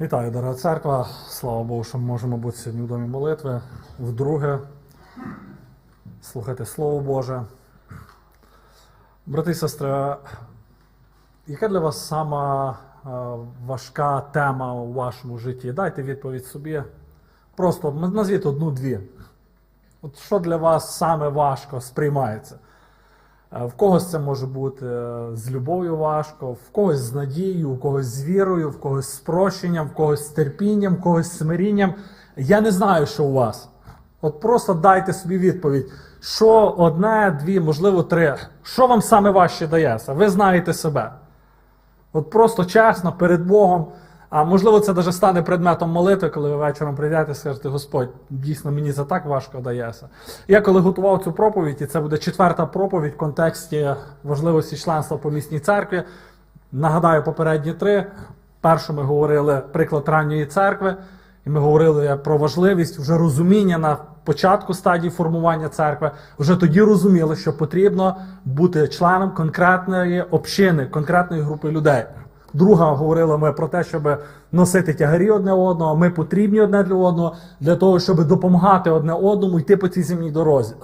Вітаю, дорога церква. Слава Богу, що ми можемо бути сьогодні в домі молитви. Вдруге, слухати Слово Боже. Брати і сестри, яка для вас сама е, важка тема у вашому житті? Дайте відповідь собі. Просто назвіть одну-дві. От що для вас саме важко сприймається? Е, В когось це може бути е, з любов'ю важко, в когось з надією, у когось з вірою, в когось з прощенням, в когось з терпінням, в когось з смирінням. Я не знаю, що у вас. От просто дайте собі відповідь, що одне, дві, можливо, три. Що вам саме важче дається? Ви знаєте себе. От просто чесно, перед Богом. А можливо, це навіть стане предметом молитви, коли ви вечором прийдете і скажете, Господь, дійсно мені це так важко дається. Я коли готував цю проповідь, і це буде четверта проповідь в контексті важливості членства по місній церкві. Нагадаю, попередні три. Першу ми говорили приклад ранньої церкви, і ми говорили про важливість вже розуміння на початку стадії формування церкви. Вже тоді розуміли, що потрібно бути членом конкретної общини, конкретної групи людей. Друга говорила ми про те, щоб носити тягарі одне одного. Ми потрібні одне для одного для того, щоб допомагати одне одному йти по цій земній дорозі.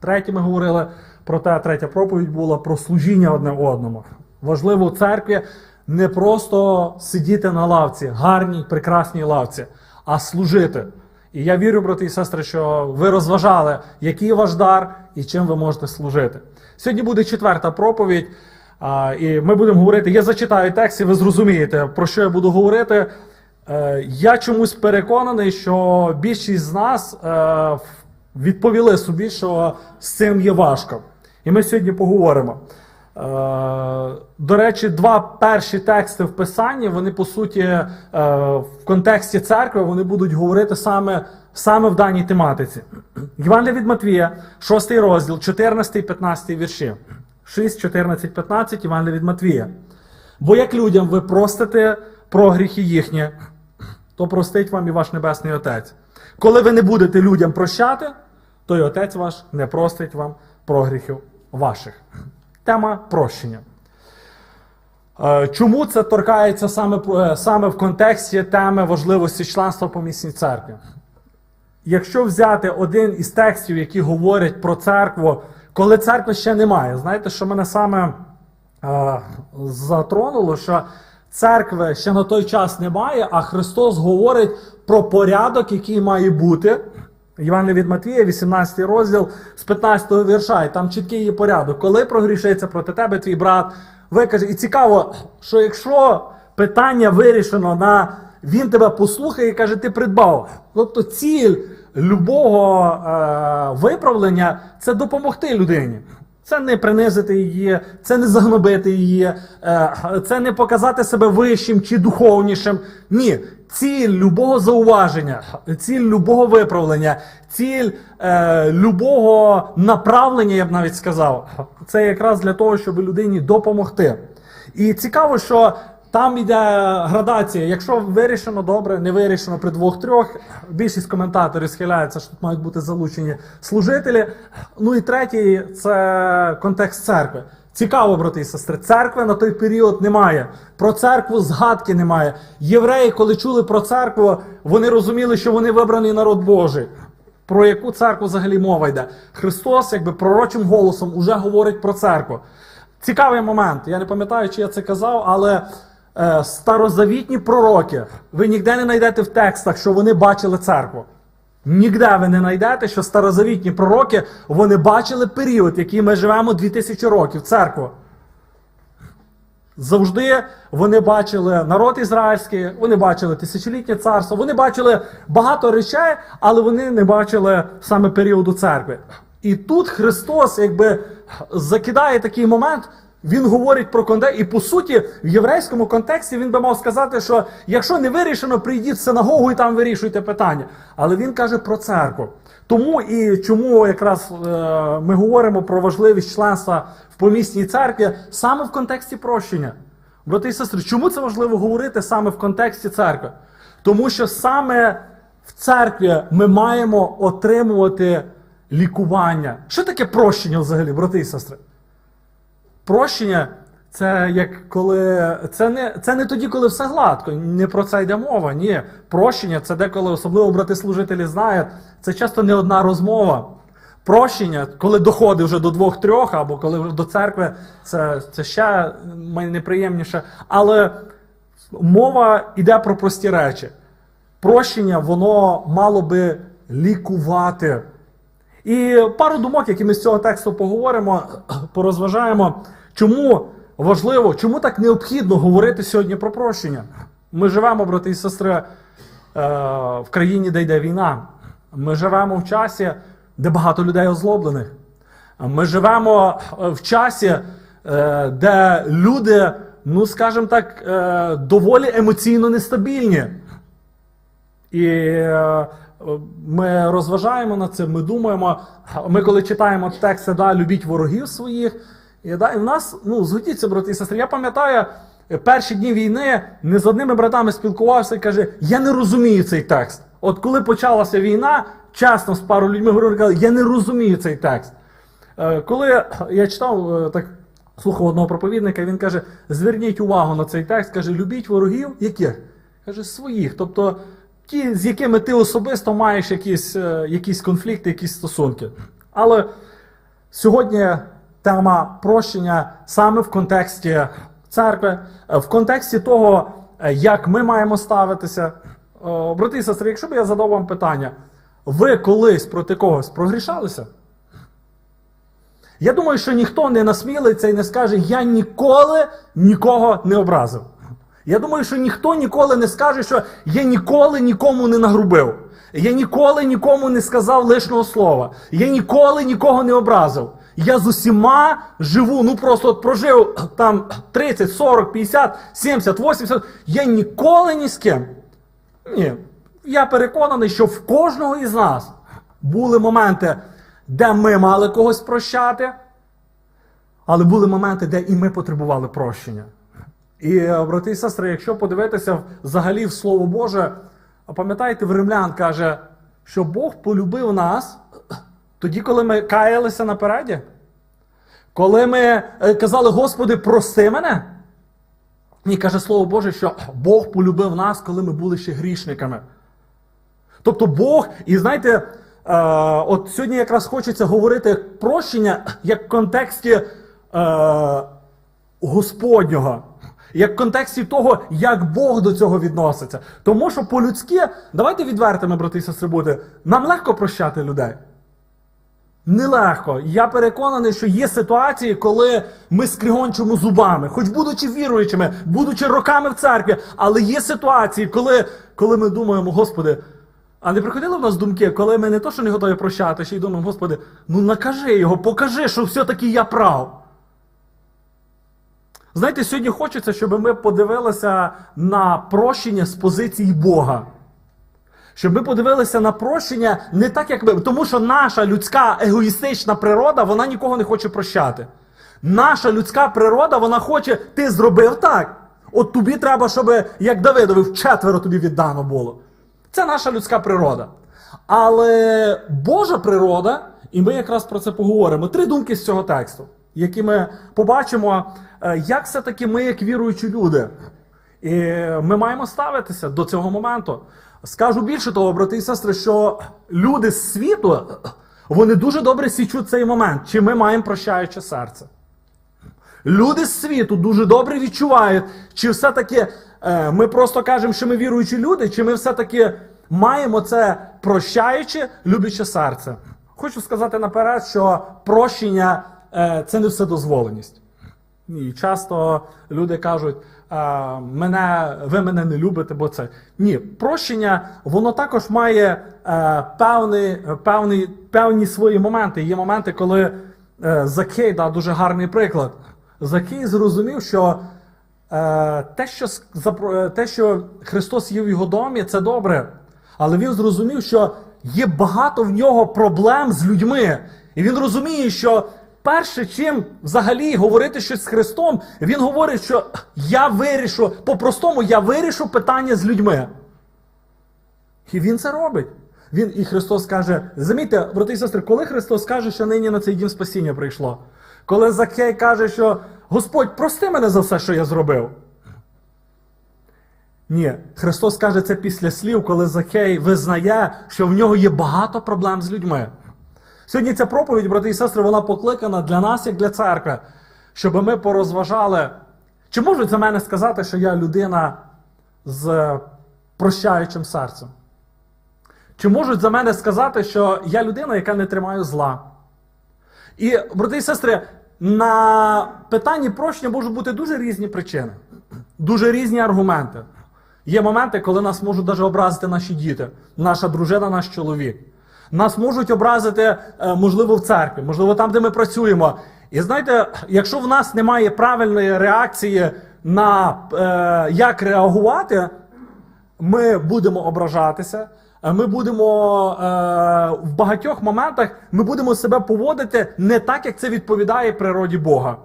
Третє, ми говорили про те, третя проповідь була про служіння одне одному. Важливо в церкві не просто сидіти на лавці, гарній, прекрасній лавці, а служити. І я вірю, брати і сестри, що ви розважали, який ваш дар і чим ви можете служити. Сьогодні буде четверта проповідь. А, і ми будемо говорити. Я зачитаю текст, і ви зрозумієте, про що я буду говорити. Е, я чомусь переконаний, що більшість з нас е, відповіли собі, що з цим є важко. І ми сьогодні поговоримо. Е, До речі, два перші тексти в Писанні, вони по суті е, в контексті церкви вони будуть говорити саме, саме в даній тематиці. Євангелія від Матвія, 6 розділ, 14 і 15 вірші. 6, 14, 15 Євангелія від Матвія. Бо як людям ви простите про гріхи їхні, то простить вам і ваш Небесний Отець. Коли ви не будете людям прощати, то й Отець ваш не простить вам про гріхів ваших. Тема прощення. Е, Чому це торкається саме, е, саме в контексті теми важливості членства по місній церкві? Якщо взяти один із текстів, які говорять про церкву, коли церкви ще немає, знаєте, що мене саме е, затронуло, що церкви ще на той час немає, а Христос говорить про порядок, який має бути. Євангелія від Матвія, 18 розділ з 15 вірша, і там чіткий є порядок. Коли прогрішиться проти тебе твій брат, викаже. І цікаво, що якщо питання вирішено на він тебе послухає і каже, ти придбав. Тобто ціль любого е, виправлення це допомогти людині. Це не принизити її, це не загнобити її, е, це не показати себе вищим чи духовнішим. Ні. Ціль любого зауваження, ціль любого виправлення, ціль е, любого направлення, я б навіть сказав, це якраз для того, щоб людині допомогти. І цікаво, що там йде градація. Якщо вирішено добре, не вирішено при двох-трьох. Більшість коментаторів схиляється, що тут мають бути залучені служителі. Ну і третій це контекст церкви. Цікаво, брати і сестри, церкви на той період немає. Про церкву згадки немає. Євреї, коли чули про церкву, вони розуміли, що вони вибраний народ Божий. Про яку церкву взагалі мова йде? Христос, якби пророчим голосом, уже говорить про церкву. Цікавий момент. Я не пам'ятаю, чи я це казав, але е, старозавітні пророки, ви ніде не знайдете в текстах, що вони бачили церкву. Ніде ви не знайдете, що старозавітні пророки вони бачили період, який ми живемо 2000 років, церкву. Завжди вони бачили народ ізраїльський, вони бачили тисячолітнє царство, вони бачили багато речей, але вони не бачили саме періоду церкви. І тут Христос якби закидає такий момент. Він говорить про контекст, і по суті, в єврейському контексті він би мав сказати, що якщо не вирішено, прийдіть в синагогу і там вирішуйте питання. Але він каже про церкву. Тому і чому якраз е, ми говоримо про важливість членства в помісній церкві саме в контексті прощення. Брати і сестри, чому це важливо говорити саме в контексті церкви? Тому що саме в церкві ми маємо отримувати лікування. Що таке прощення взагалі, брати і сестри? Прощення Це як коли це не це не тоді, коли все гладко. Не про це йде мова. Ні, прощення це деколи, особливо брати служителі знають. Це часто не одна розмова. Прощення, коли доходить вже до двох-трьох, або коли вже до церкви, це, це ще найнеприємніше. Але мова йде про прості речі. Прощення, воно мало би лікувати. І пару думок, які ми з цього тексту поговоримо, порозважаємо, чому важливо, чому так необхідно говорити сьогодні про прощення. Ми живемо, брати і сестри, е, в країні, де йде війна. Ми живемо в часі, де багато людей озлоблених. Ми живемо е, в часі, е, де люди, ну скажімо так, доволі емоційно нестабільні. І ми розважаємо над цим, ми думаємо. Ми коли читаємо тексти, да, любіть ворогів своїх. І, да, і в нас, ну, згодіться, брати і сестри. Я пам'ятаю, перші дні війни не з одними братами спілкувався і каже: Я не розумію цей текст. От коли почалася війна, чесно з пару людьми говорили, казали, я не розумію цей текст. Е, Коли я читав, е, так слухав одного проповідника, він каже: зверніть увагу на цей текст, каже, любіть ворогів, яких? Каже, своїх. Тобто ті, з якими ти особисто маєш якісь, е, якісь конфлікти, якісь стосунки. Але сьогодні тема прощення саме в контексті церкви, е, в контексті того, е, як ми маємо ставитися. Брати і сестри, якщо б я задав вам питання, ви колись проти когось прогрішалися? Я думаю, що ніхто не насмілиться і не скаже, я ніколи нікого не образив. Я думаю, що ніхто ніколи не скаже, що я ніколи нікому не нагрубив. Я ніколи нікому не сказав лишнього слова. Я ніколи нікого не образив. Я з усіма живу, ну просто от прожив там 30, 40, 50, 70, 80. Я ніколи ні з ким. Ні. Я переконаний, що в кожного із нас були моменти, де ми мали когось прощати, але були моменти, де і ми потребували прощення. І, е, брати і сестри, якщо подивитися взагалі в Слово Боже, пам'ятаєте, в Римлян каже, що Бог полюбив нас тоді, коли ми каялися напереді? Коли ми е, казали, Господи, прости мене? Ні, каже Слово Боже, що Бог полюбив нас, коли ми були ще грішниками. Тобто Бог, і знаєте, е, от сьогодні якраз хочеться говорити прощення як в контексті Господнього, як в контексті того, як Бог до цього відноситься. Тому що по-людськи, давайте відвертими, брати і сестри, бути, нам легко прощати людей. Нелегко. Я переконаний, що є ситуації, коли ми скригончимо зубами, хоч будучи віруючими, будучи роками в церкві, але є ситуації, коли, коли ми думаємо, Господи, а не приходили в нас думки, коли ми не то, що не готові прощати, ще й думаємо, Господи, ну накажи його, покажи, що все-таки я прав. Знаєте, сьогодні хочеться, щоб ми подивилися на прощення з позиції Бога. Щоб ми подивилися на прощення не так, як ми. Тому що наша людська егоїстична природа, вона нікого не хоче прощати. Наша людська природа, вона хоче, ти зробив так. От тобі треба, щоб, як Давидові, вчетверо тобі віддано було. Це наша людська природа. Але Божа природа, і ми якраз про це поговоримо. Три думки з цього тексту, які ми побачимо, е, як все-таки ми, як віруючі люди, і ми маємо ставитися до цього моменту. Скажу більше того, брати і сестри, що люди з світу, вони дуже добре січуть цей момент, чи ми маємо прощаюче серце. Люди з світу дуже добре відчувають, чи все-таки е, ми просто кажемо, що ми віруючі люди, чи ми все-таки маємо це прощаюче, любляче серце. Хочу сказати наперед, що прощення це не вседозволеність. Ні, часто люди кажуть, мене, ви мене не любите, бо це. Ні, прощення, воно також має е, певні, певні, певні свої моменти. Є моменти, коли е, Закей дав дуже гарний приклад. Закей зрозумів, що е, те, що, е, те, що Христос є в його домі, це добре. Але він зрозумів, що є багато в нього проблем з людьми. І він розуміє, що перше, чим взагалі говорити щось з Христом, він говорить, що я вирішу, по-простому, я вирішу питання з людьми. І він це робить. Він і Христос каже: замітьте, брати і сестри, коли Христос каже, що нині на цей дім спасіння прийшло, коли Закей каже, що Господь, прости мене за все, що я зробив. Ні, Христос каже це після слів, коли Закей визнає, що в нього є багато проблем з людьми. Сьогодні ця проповідь, брати і сестри, вона покликана для нас, як для церкви, щоб ми порозважали. Чи можуть за мене сказати, що я людина з прощаючим серцем? Чи можуть за мене сказати, що я людина, яка не тримає зла? І, брати і сестри, на питанні прощення можуть бути дуже різні причини, дуже різні аргументи. Є моменти, коли нас можуть навіть образити наші діти, наша дружина, наш чоловік. Нас можуть образити, е, можливо, в церкві, можливо, там, де ми працюємо. І знаєте, якщо в нас немає правильної реакції на е, як реагувати, ми будемо ображатися. е, Ми будемо е, в багатьох моментах ми будемо себе поводити не так, як це відповідає природі Бога.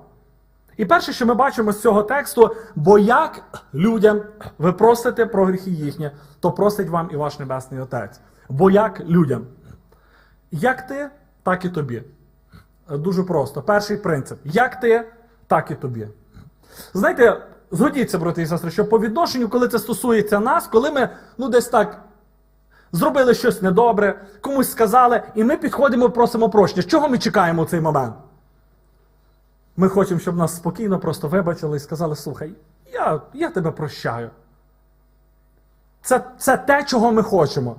І перше, що ми бачимо з цього тексту, бо як людям ви просите про гріхи їхні, то просить вам і ваш Небесний Отець. Бо як людям? Як ти, так і тобі. Дуже просто. Перший принцип. Як ти, так і тобі. Знаєте, згодіться, брати і сестри, що по відношенню, коли це стосується нас, коли ми ну десь так зробили щось недобре, комусь сказали, і ми підходимо, просимо прощення. Чого ми чекаємо в цей момент? Ми хочемо, щоб нас спокійно просто вибачили і сказали: слухай, я, я тебе прощаю. Це, це те, чого ми хочемо.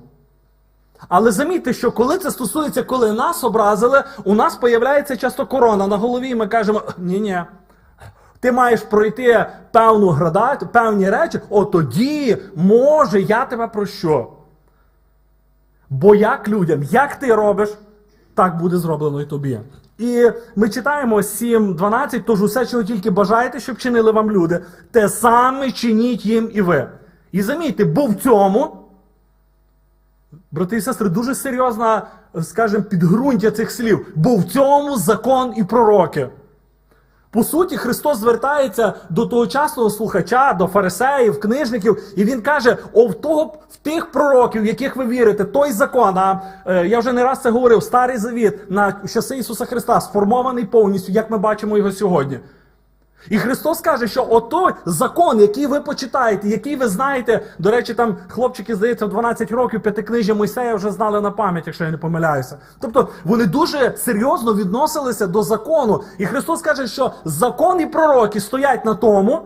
Але замітьте, що коли це стосується, коли нас образили, у нас появляється часто корона на голові, і ми кажемо: ні-ні. Ти маєш пройти певну градацію, певні речі, от тоді, може, я тебе прощу. Бо як людям, як ти робиш, так буде зроблено і тобі. І ми читаємо 7.12, тож усе, чого тільки бажаєте, щоб чинили вам люди, те саме чиніть їм і ви. І замітьте, бо в цьому, брати і сестри, дуже серйозна, скажімо, підґрунтя цих слів, бо в цьому закон і пророки. По суті, Христос звертається до тогочасного слухача, до фарисеїв, книжників, і він каже: О, в того в тих пророків, в яких ви вірите, той закон. А е, я вже не раз це говорив: старий завіт на часи Ісуса Христа сформований повністю, як ми бачимо його сьогодні. І Христос каже, що отой закон, який ви почитаєте, який ви знаєте, до речі, там хлопчики, здається, в 12 років п'ятикнижжя Мойсея вже знали на пам'ять, якщо я не помиляюся. Тобто вони дуже серйозно відносилися до закону. І Христос каже, що закон і пророки стоять на тому,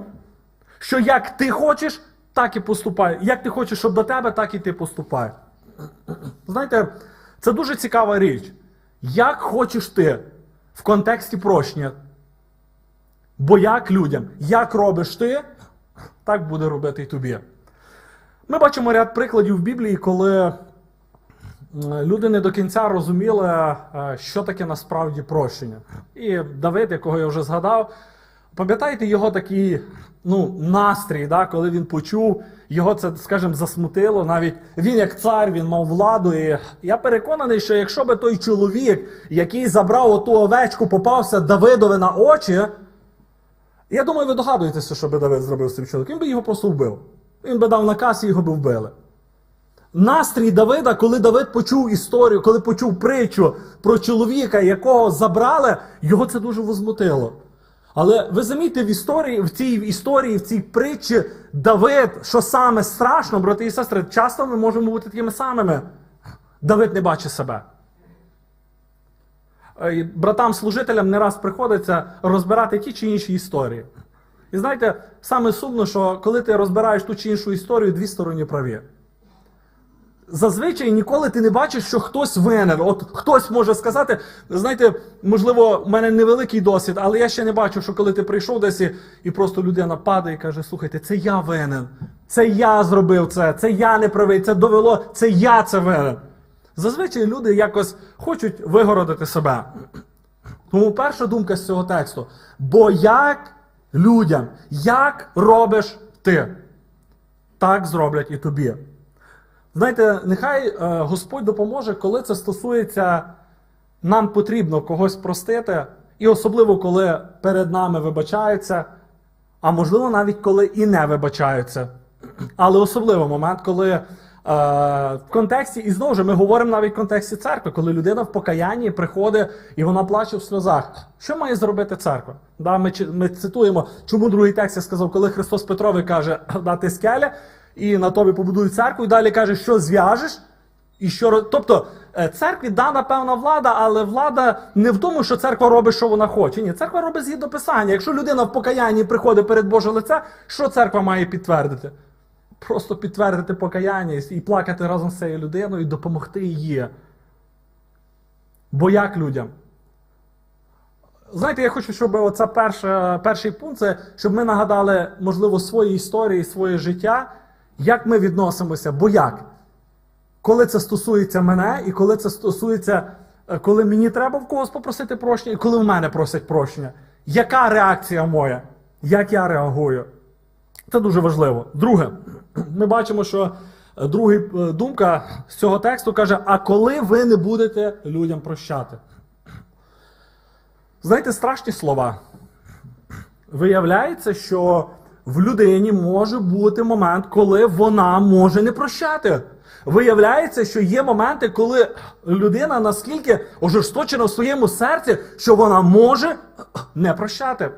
що як ти хочеш, так і поступай. Як ти хочеш, щоб до тебе, так і ти поступай. Знаєте, це дуже цікава річ. Як хочеш ти в контексті прощення, Бо як людям, як робиш ти, так буде робити і тобі. Ми бачимо ряд прикладів в Біблії, коли люди не до кінця розуміли, е, що таке насправді прощення. І Давид, якого я вже згадав, пам'ятаєте його такий ну, настрій, да, коли він почув, його це, скажімо, засмутило. Навіть він, як цар, він мав владу. І я переконаний, що якщо би той чоловік, який забрав оту овечку, попався Давидові на очі. Я думаю, ви догадуєтеся, що би Давид зробив з цим чоловіком. Він би його просто вбив. Він би дав наказ і його би вбили. Настрій Давида, коли Давид почув історію, коли почув притчу про чоловіка, якого забрали, його це дуже возмутило. Але ви замітьте в історії, в цій історії, в цій притчі Давид, що саме страшно, брати і сестри, часто ми можемо бути такими самими. Давид не бачить себе. Е, братам-служителям не раз приходиться розбирати ті чи інші історії. І знаєте, саме сумно, що коли ти розбираєш ту чи іншу історію, дві сторони праві. Зазвичай ніколи ти не бачиш, що хтось винен. От хтось може сказати, знаєте, можливо, у мене невеликий досвід, але я ще не бачу, що коли ти прийшов десь і просто людина падає і каже: слухайте, це я винен, це я зробив це, це я не правий, це довело, це я це винен. Зазвичай люди якось хочуть вигородити себе. Тому перша думка з цього тексту: бо як людям, як робиш ти, так зроблять і тобі. Знаєте, нехай е, Господь допоможе, коли це стосується, нам потрібно когось простити, і особливо, коли перед нами вибачаються, а можливо навіть коли і не вибачаються. Але особливо момент, коли в контексті, і знову ж ми говоримо навіть в контексті церкви, коли людина в покаянні приходить і вона плаче в сльозах. Що має зробити церква? Да, ми, ми цитуємо, чому другий текст я сказав, коли Христос Петрові каже, дати скеля, і на тобі побудують церкву, і далі каже, що зв'яжеш, і що тобто е, церкві дана певна влада, але влада не в тому, що церква робить, що вона хоче. Ні, церква робить згідно писання. Якщо людина в покаянні приходить перед Боже лице, що церква має підтвердити? Просто підтвердити покаяння і плакати разом з цією людиною і допомогти їй. Бо як людям? Знаєте, я хочу, щоб оце перше, перший пункт, це щоб ми нагадали, можливо, свої історії, своє життя, як ми відносимося, бо як? Коли це стосується мене, і коли це стосується, е, коли мені треба в когось попросити прощення, і коли в мене просять прощення. Яка реакція моя? Як я реагую? Це дуже важливо. Друге, ми бачимо, що е, друга е, думка з цього тексту каже: а коли ви не будете людям прощати? Знаєте, страшні слова. Виявляється, що в людині може бути момент, коли вона може не прощати. Виявляється, що є моменти, коли людина наскільки ожесточена в своєму серці, що вона може не прощати.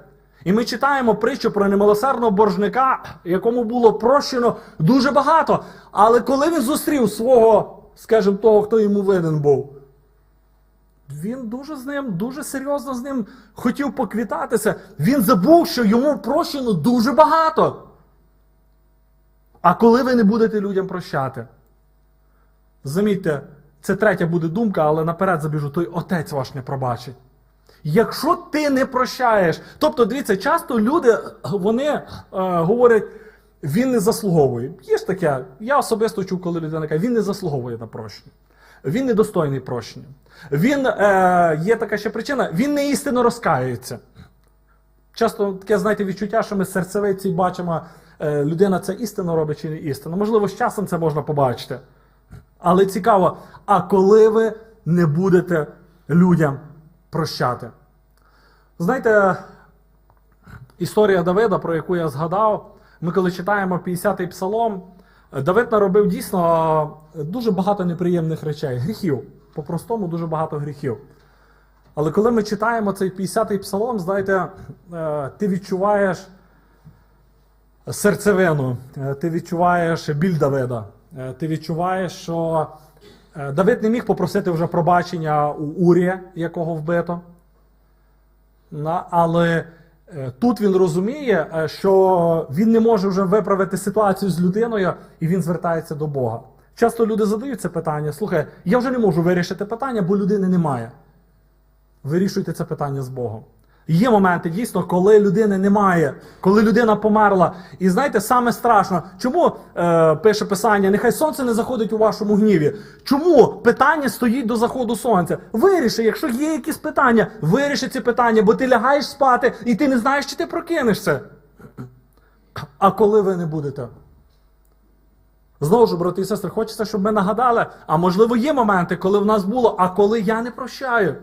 І ми читаємо притчу про немилосердного боржника, якому було прощено дуже багато. Але коли він зустрів свого, скажімо, того, хто йому винен був, він дуже з ним, дуже серйозно з ним хотів поквітатися. Він забув, що йому прощено дуже багато. А коли ви не будете людям прощати? Замітьте, це третя буде думка, але наперед забіжу, той отець ваш не пробачить. Якщо ти не прощаєш, тобто, дивіться, часто люди вони е, говорять, він не заслуговує. Є ж таке, я особисто чув, коли людина каже, він не заслуговує на прощення. Він недостойний прощення. Він е, є така ще причина, він не істинно розкаюється. Часто таке, знаєте, відчуття, що ми серцевиці бачимо, е, людина це істинно робить чи не істинно. Можливо, з часом це можна побачити. Але цікаво, а коли ви не будете людям прощати? Знаєте, історія Давида, про яку я згадав, ми коли читаємо 50-й псалом, Давид наробив дійсно дуже багато неприємних речей, гріхів. По-простому, дуже багато гріхів. Але коли ми читаємо цей 50-й псалом, знаєте, е, ти відчуваєш серцевину, е, ти відчуваєш біль Давида, е, ти відчуваєш, що Давид не міг попросити вже пробачення у Урія, якого вбито. Але е, тут він розуміє, е, що він не може вже виправити ситуацію з людиною, і він звертається до Бога. Часто люди задають це питання: слухай, я вже не можу вирішити питання, бо людини немає. Вирішуйте це питання з Богом. Є моменти дійсно, коли людини немає, коли людина померла. І знаєте, саме страшно, чому е, пише писання, нехай сонце не заходить у вашому гніві. Чому питання стоїть до заходу сонця? Виріши, якщо є якісь питання, виріши ці питання, бо ти лягаєш спати і ти не знаєш, чи ти прокинешся. А коли ви не будете? Знову ж, брати і сестри, хочеться, щоб ми нагадали, а можливо, є моменти, коли в нас було, а коли я не прощаю.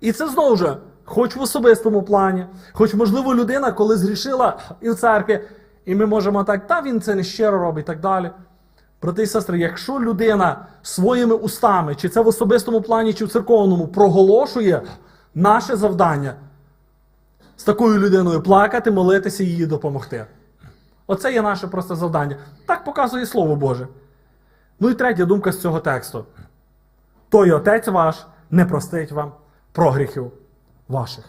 І це знову ж, хоч в особистому плані, хоч, можливо, людина, коли згрішила і в церкві, і ми можемо так, та він це не щиро робить і так далі. Брати і сестри, якщо людина своїми устами, чи це в особистому плані, чи в церковному, проголошує наше завдання з такою людиною плакати, молитися і їй допомогти. Оце є наше просто завдання. Так показує Слово Боже. Ну і третя думка з цього тексту. Той отець ваш не простить вам прогріхів ваших.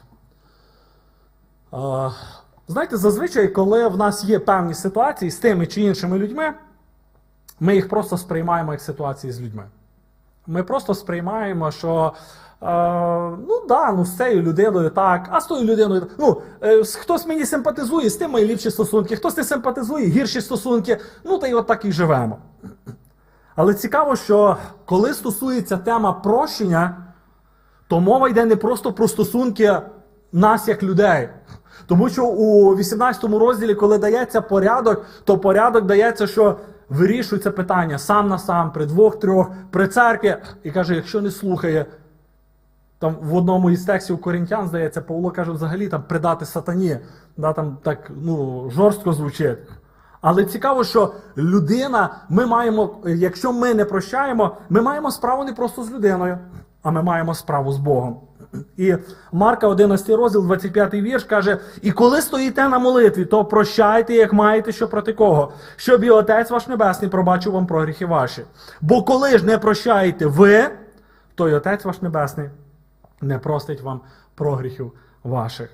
Е, знаєте, зазвичай, коли в нас є певні ситуації з тими чи іншими людьми, ми їх просто сприймаємо як ситуації з людьми. Ми просто сприймаємо, що ну да, ну з цією людиною так, а з тою людиною. Ну, е, хтось мені симпатизує, з тим мої ліпші стосунки, хтось не симпатизує, гірші стосунки. Ну та й от так і живемо. Але цікаво, що коли стосується тема прощення, то мова йде не просто про стосунки нас як людей. Тому що у 18 розділі, коли дається порядок, то порядок дається, що вирішується питання сам на сам, при двох-трьох, при церкві. І каже, якщо не слухає, там в одному із текстів Корінтян, здається, Павло каже, взагалі там придати сатані. Да, там так ну, жорстко звучить. Але цікаво, що людина, ми маємо, якщо ми не прощаємо, ми маємо справу не просто з людиною, а ми маємо справу з Богом. І Марка 11 розділ, 25 вірш каже: І коли стоїте на молитві, то прощайте, як маєте що проти кого, щоб і Отець ваш Небесний пробачив вам про гріхи ваші. Бо коли ж не прощаєте ви, то й Отець ваш Небесний не простить вам прогріхів ваших.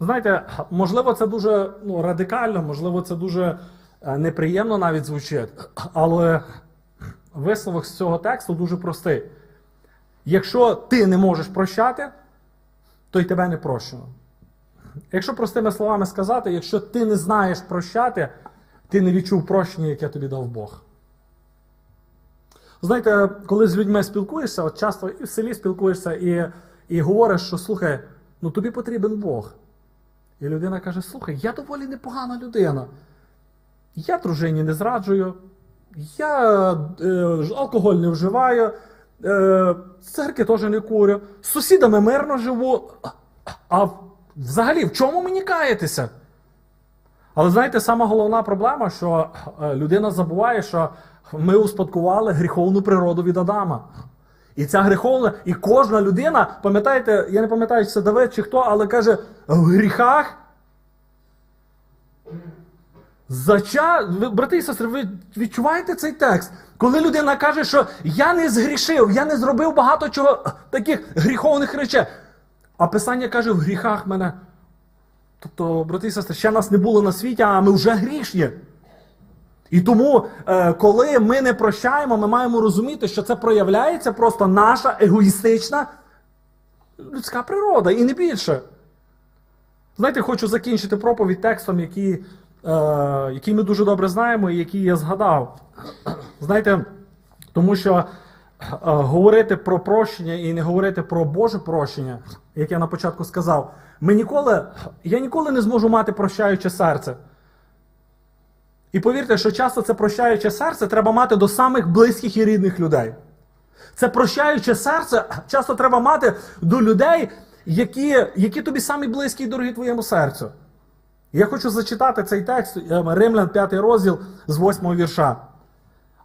Знаєте, можливо, це дуже ну, радикально, можливо, це дуже е, неприємно навіть звучить, але висновок з цього тексту дуже простий. Якщо ти не можеш прощати, то й тебе не прощено. Якщо простими словами сказати, якщо ти не знаєш прощати, ти не відчув прощення, яке тобі дав Бог. Знаєте, коли з людьми спілкуєшся, от часто і в селі спілкуєшся і, і говориш, що слухай, ну тобі потрібен Бог. І людина каже: слухай, я доволі непогана людина. Я дружині не зраджую, я е, алкоголь не вживаю, е, церкви теж не курю, з сусідами мирно живу. А взагалі в чому мені каятися? Але знаєте, сама головна проблема, що е, людина забуває, що ми успадкували гріховну природу від Адама. І ця гріховна, і кожна людина, пам'ятаєте, я не пам'ятаю, чи це Давид чи хто, але каже, в гріхах. Зача... ви, брати і сестри, ви відчуваєте цей текст? Коли людина каже, що я не згрішив, я не зробив багато чого таких гріховних речей. А Писання каже, в гріхах мене. Тобто, брати і сестри, ще нас не було на світі, а ми вже грішні. І тому, е, коли ми не прощаємо, ми маємо розуміти, що це проявляється просто наша егоїстична людська природа, і не більше. Знаєте, хочу закінчити проповідь текстом, який, е, який ми дуже добре знаємо і який я згадав. Знаєте, тому що е, говорити про прощення і не говорити про Боже прощення, як я на початку сказав, ми ніколи, я ніколи не зможу мати прощаюче серце. І повірте, що часто це прощаюче серце треба мати до самих близьких і рідних людей. Це прощаюче серце часто треба мати до людей, які, які тобі самі близькі і дорогі твоєму серцю. Я хочу зачитати цей текст, е, Римлян 5 розділ з 8 вірша.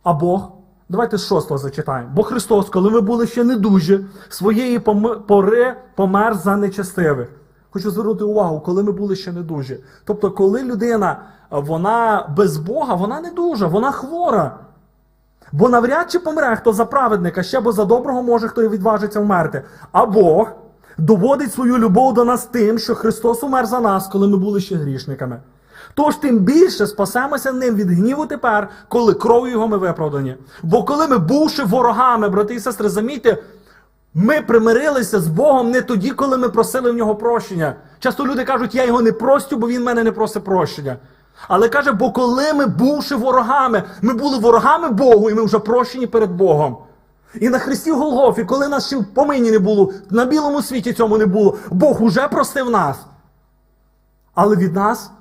А Бог, давайте з 6 зачитаємо. Бо Христос, коли ви були ще недужі, своєї пори помер за нечестивих. Хочу звернути увагу, коли ми були ще недужі. Тобто, коли людина вона без Бога, вона не дуже, вона хвора. Бо навряд чи помре хто за праведника, ще бо за доброго може хто і відважиться вмерти. А Бог доводить свою любов до нас тим, що Христос умер за нас, коли ми були ще грішниками. Тож тим більше спасемося ним від гніву тепер, коли кров'ю його ми виправдані. Бо коли ми, бувши ворогами, брати і сестри, замітьте, ми примирилися з Богом не тоді, коли ми просили в нього прощення. Часто люди кажуть, я його не простю, бо він мене не просить прощення. Але каже, бо коли ми, бувши ворогами, ми були ворогами Богу, і ми вже прощені перед Богом. І на Христі Голгофі, коли нас ще в помині не було, на білому світі цьому не було, Бог уже простив нас. Але від нас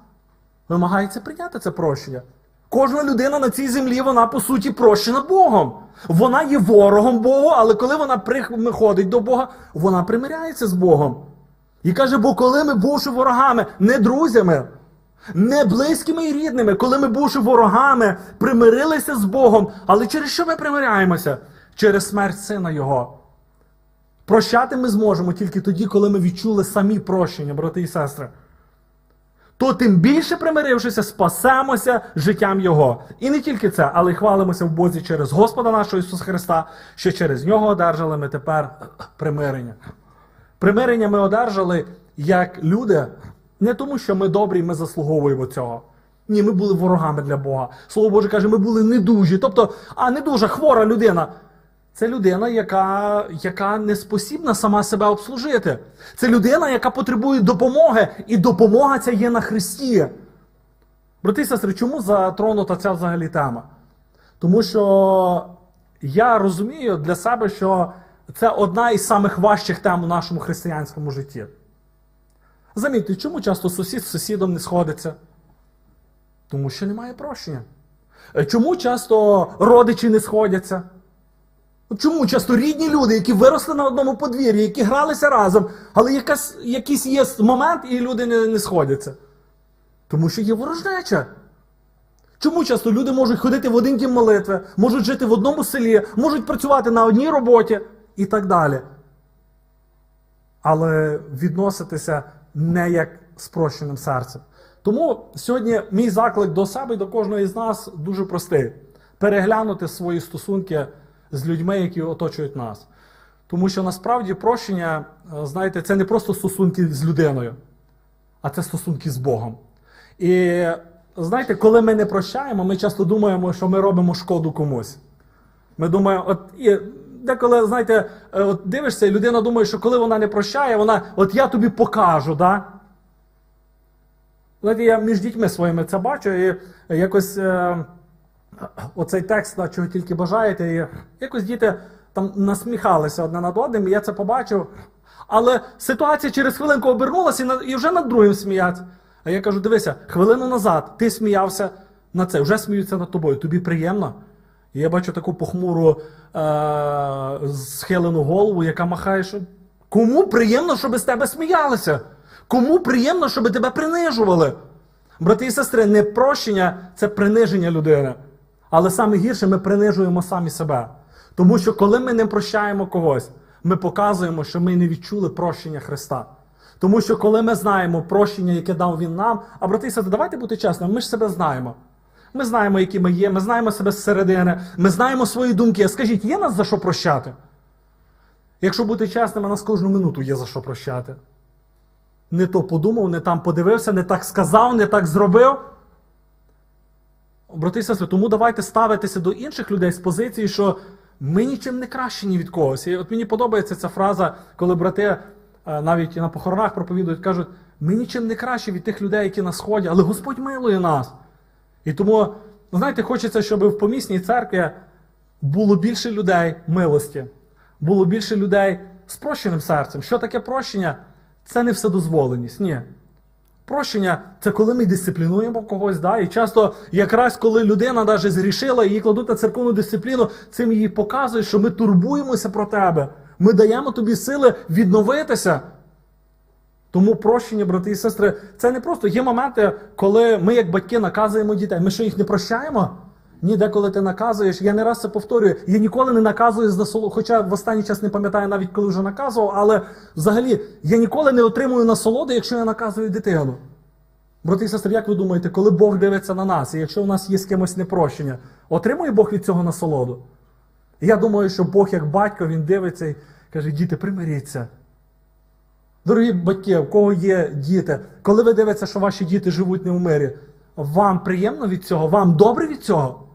вимагається прийняти це прощення. Кожна людина на цій землі, вона по суті прощена Богом. Вона є ворогом Богу, але коли вона приходить до Бога, вона примиряється з Богом. І каже, бо коли ми бувши ворогами, не друзями, не близькими і рідними, коли ми бувши ворогами, примирилися з Богом, але через що ми примиряємося? Через смерть сина Його. Прощати ми зможемо тільки тоді, коли ми відчули самі прощення, брати і сестри. То тим більше примирившися, спасемося життям Його. І не тільки це, але й хвалимося в Бозі через Господа нашого Ісуса Христа, що через нього одержали ми тепер примирення. Примирення ми одержали як люди, не тому, що ми добрі, ми заслуговуємо цього. Ні, ми були ворогами для Бога. Слово Боже каже, ми були недужі. Тобто, а недужа, хвора людина. Це людина, яка, яка не спосібна сама себе обслужити. Це людина, яка потребує допомоги, і допомога ця є на Христі. Брати і сестри, чому затронута ця взагалі тема? Тому що я розумію для себе, що це одна із самих важчих тем у нашому християнському житті. Замітьте, чому часто сусід з сусідом не сходиться? Тому що немає прощення. Чому часто родичі не сходяться? Чому часто рідні люди, які виросли на одному подвір'ї, які гралися разом, але якась, якийсь є момент, і люди не, не сходяться? Тому що є ворожнеча. Чому часто люди можуть ходити в один дім молитви, можуть жити в одному селі, можуть працювати на одній роботі і так далі. Але відноситися не як спрощеним серцем. Тому сьогодні мій заклик до себе і до кожного із нас дуже простий: переглянути свої стосунки з людьми, які оточують нас. Тому що насправді прощення, е, знаєте, це не просто стосунки з людиною, а це стосунки з Богом. І знаєте, коли ми не прощаємо, ми часто думаємо, що ми робимо шкоду комусь. Ми думаємо, от і деколи, знаєте, е, от дивишся, і людина думає, що коли вона не прощає, вона, от я тобі покажу, да? Знаєте, я між дітьми своїми це бачу, і якось е, оцей текст, да, чого тільки бажаєте, і якось діти там насміхалися одне над одним, і я це побачив. Але ситуація через хвилинку обернулася і, на- і вже над другим сміяться. А я кажу: дивися, хвилину назад ти сміявся на це, вже сміються над тобою. Тобі приємно? І я бачу таку похмуру е- схилену голову, яка махає, що кому приємно, щоб з тебе сміялися? Кому приємно, щоб тебе принижували? Брати і сестри, не прощення це приниження людини. Але саме гірше ми принижуємо самі себе. Тому що коли ми не прощаємо когось, ми показуємо, що ми не відчули прощення Христа. Тому що коли ми знаємо прощення, яке дав Він нам, а брати і сестри, давайте бути чесними, ми ж себе знаємо. Ми знаємо, які ми є, ми знаємо себе зсередини, ми знаємо свої думки. Скажіть, є нас за що прощати? Якщо бути чесними, нас кожну минуту є за що прощати. Не то подумав, не там подивився, не так сказав, не так зробив. Брати і сестри, тому давайте ставитися до інших людей з позиції, що ми нічим не кращі ні від когось. І от мені подобається ця фраза, коли брати е, навіть на похоронах проповідують, кажуть, ми нічим не кращі від тих людей, які на сході, але Господь милує нас. І тому, ну, знаєте, хочеться, щоб в помісній церкві було більше людей милості, було більше людей з прощеним серцем. Що таке прощення? Це не вседозволеність. Ні. Прощення це коли ми дисциплінуємо когось, да? і часто, якраз коли людина даже зрішила, її кладуть на церковну дисципліну, цим їй показують, що ми турбуємося про тебе. Ми даємо тобі сили відновитися. Тому прощення, брати і сестри, це не просто є моменти, коли ми, як батьки, наказуємо дітей. Ми що їх не прощаємо? Ні, деколи ти наказуєш. Я не раз це повторюю. Я ніколи не наказую з насолоду, хоча в останній час не пам'ятаю навіть коли вже наказував, але взагалі я ніколи не отримую насолоди, якщо я наказую дитину. Брати і сестри, як ви думаєте, коли Бог дивиться на нас, і якщо у нас є з кимось непрощення, отримує Бог від цього насолоду? Я думаю, що Бог, як батько, він дивиться і каже: діти, примиріться. Дорогі батьки, у кого є діти, коли ви дивитеся, що ваші діти живуть не в мирі, вам приємно від цього? Вам добре від цього?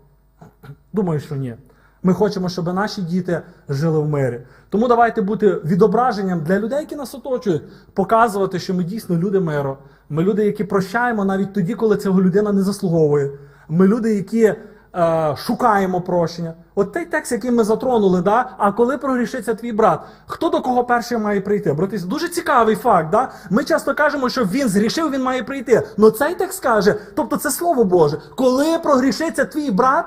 Думаю, що ні. Ми хочемо, щоб наші діти жили в мирі. Тому давайте бути відображенням для людей, які нас оточують, показувати, що ми дійсно люди миру. Ми люди, які прощаємо навіть тоді, коли цього людина не заслуговує. Ми люди, які е, шукаємо прощення. От той текст, який ми затронули, да? а коли прогрішиться твій брат, хто до кого перший має прийти? Брати, дуже цікавий факт. Да? Ми часто кажемо, що він згрішив, він має прийти. Но цей текст каже, тобто це слово Боже, коли прогрішиться твій брат,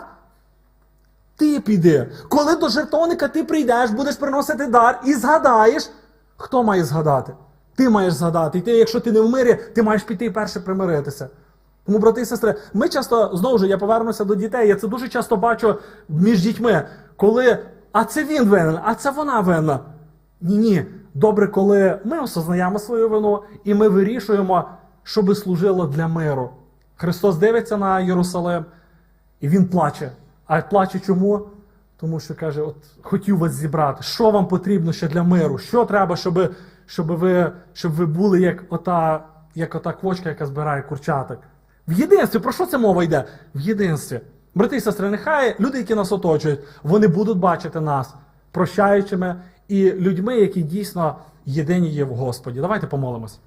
ти піди. Коли до жертовника ти прийдеш, будеш приносити дар і згадаєш, хто має згадати? Ти маєш згадати. І ти, якщо ти не в мирі, ти маєш піти і перше примиритися. Тому, брати і сестри, ми часто, знову ж, я повернуся до дітей, я це дуже часто бачу між дітьми, коли а це він винен, а це вона винна. Ні, ні. Добре, коли ми осознаємо свою вину і ми вирішуємо, щоби служило для миру. Христос дивиться на Єрусалим, і він плаче. А плаче чому? Тому що каже: от хотів вас зібрати. Що вам потрібно ще для миру? Що треба, щоб, щоб, ви, щоб ви були як ота, як ота квочка, яка збирає курчаток? В єдинстві, про що це мова йде? В єдинстві. Брати і сестри, нехай люди, які нас оточують, вони будуть бачити нас прощаючими і людьми, які дійсно єдині є в Господі. Давайте помолимось.